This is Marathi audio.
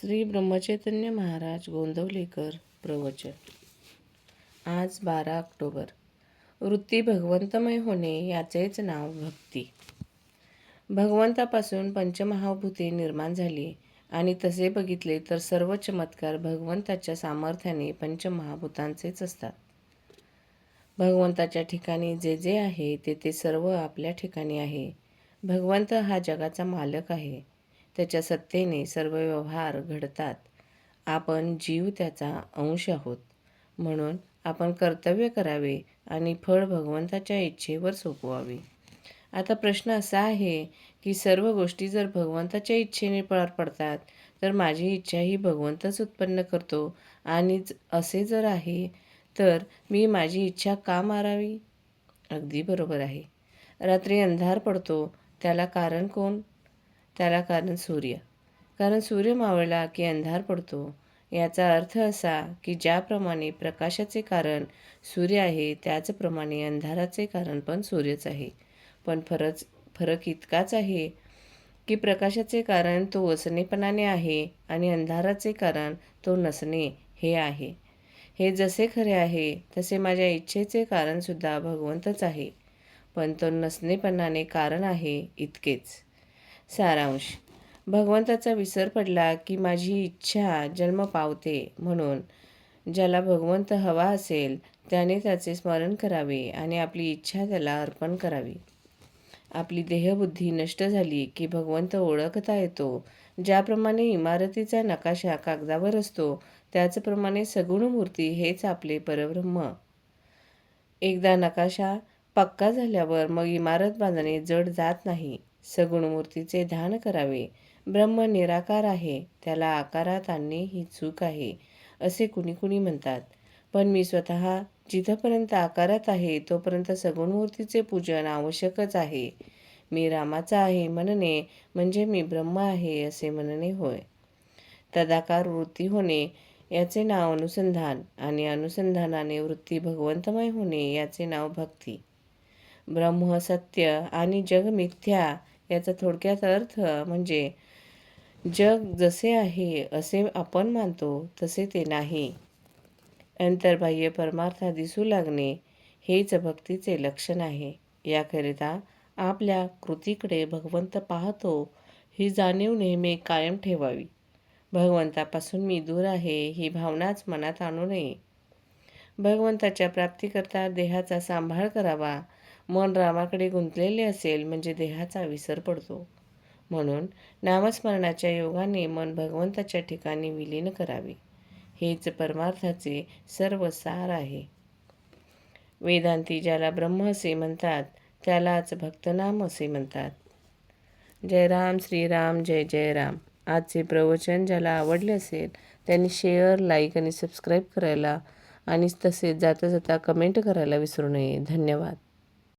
श्री ब्रह्मचैतन्य महाराज गोंदवलेकर प्रवचन. आज बारा ऑक्टोबर. वृत्ती भगवंतमय होणे याचेच नाव भक्ती. भगवंतापासून पंचमहाभूते निर्माण झाली आणि तसे बघितले तर सर्व चमत्कार भगवंताच्या सामर्थ्याने पंचमहाभूतांचेच असतात. भगवंताच्या ठिकाणी जे जे आहे ते ते सर्व आपल्या ठिकाणी आहे. भगवंत हा जगाचा मालक आहे. त्याच्या सत्तेने सर्व व्यवहार घडतात. आपण जीव त्याचा अंश आहोत. म्हणून आपण कर्तव्य करावे आणि फळ भगवंताच्या इच्छेवर सोपवावे. आता प्रश्न असा आहे की सर्व गोष्टी जर भगवंताच्या इच्छेने पार पडतात तर माझी इच्छा ही भगवंतच उत्पन्न करतो. आणि असे जर आहे तर मी माझी इच्छा का मारावी? अगदी बरोबर आहे. रात्री अंधार पडतो. त्याला कारण कोण? त्याला कारण सूर्य. कारण सूर्य मावळला की अंधार पडतो. याचा अर्थ असा की ज्याप्रमाणे प्रकाशाचे कारण सूर्य आहे त्याचप्रमाणे अंधाराचे कारण पण सूर्यच आहे. पण फरच फरक इतकाच आहे की प्रकाशाचे कारण तो वसनेपणाने आहे आणि अंधाराचे कारण तो नसणे हे आहे. हे जसे खरे आहे तसे माझ्या इच्छेचे कारणसुद्धा भगवंतच आहे. पण तो नसणेपणाने कारण आहे इतकेच. सारांश. भगवंताचा विसर पडला की माझी इच्छा जन्म पावते म्हणून. ज्याला भगवंत हवा असेल त्याने त्याचे स्मरण करावे आणि आपली इच्छा त्याला अर्पण करावी. आपली देहबुद्धी नष्ट झाली की भगवंत ओळखता येतो. ज्याप्रमाणे इमारतीचा नकाशा कागदावर असतो त्याचप्रमाणे सगुण मूर्ती हेच आपले परब्रह्म. एकदा नकाशा पक्का झाल्यावर मग इमारत बांधणे जड जात नाही. सगुण मूर्तीचे ध्यान करावे. ब्रह्म निराकार आहे त्याला आकारात आणणे ही चूक आहे असे कुणी कुणी म्हणतात. पण मी स्वतः जिथपर्यंत आकारात आहे तोपर्यंत सगुण मूर्तीचे पूजन आवश्यकच आहे. मी रामाचा आहे म्हणणे म्हणजे मी ब्रह्म आहे असे म्हणणे होय. तदाकार वृत्ती होणे याचे नाव अनुसंधान आणि अनुसंधानाने वृत्ती भगवंतमय होणे याचे नाव भक्ती. ब्रह्म सत्य आणि जग मिथ्या याचा थोडक्यात अर्थ म्हणजे जग जसे आहे असे आपण मानतो तसे ते नाही. अंतर्बाह्य परमार्था दिसू लागणे हेच भक्तीचे लक्षण आहे. याकरिता आपल्या कृतीकडे भगवंत पाहतो ही जाणीव नेहमी कायम ठेवावी. भगवंतापासून मी दूर आहे ही भावनाच मनात आणू नये. भगवंताच्या प्राप्तीकरता देहाचा सांभाळ करावा मन रामाकडे गुंतलेले असेल म्हणजे देहाचा विसर पडतो. म्हणून नामस्मरणाच्या योगाने मन भगवंताच्या ठिकाणी विलीन करावे. हेच परमार्थाचे सर्व सार आहे. वेदांती ज्याला ब्रह्म असे म्हणतात त्यालाच भक्तनाम असे म्हणतात. जय राम श्रीराम जय जय राम. आजचे प्रवचन ज्याला आवडले असेल त्यांनी शेअर लाईक आणि सबस्क्राईब करायला आणि तसेच जाता जाता कमेंट करायला विसरू नये. धन्यवाद.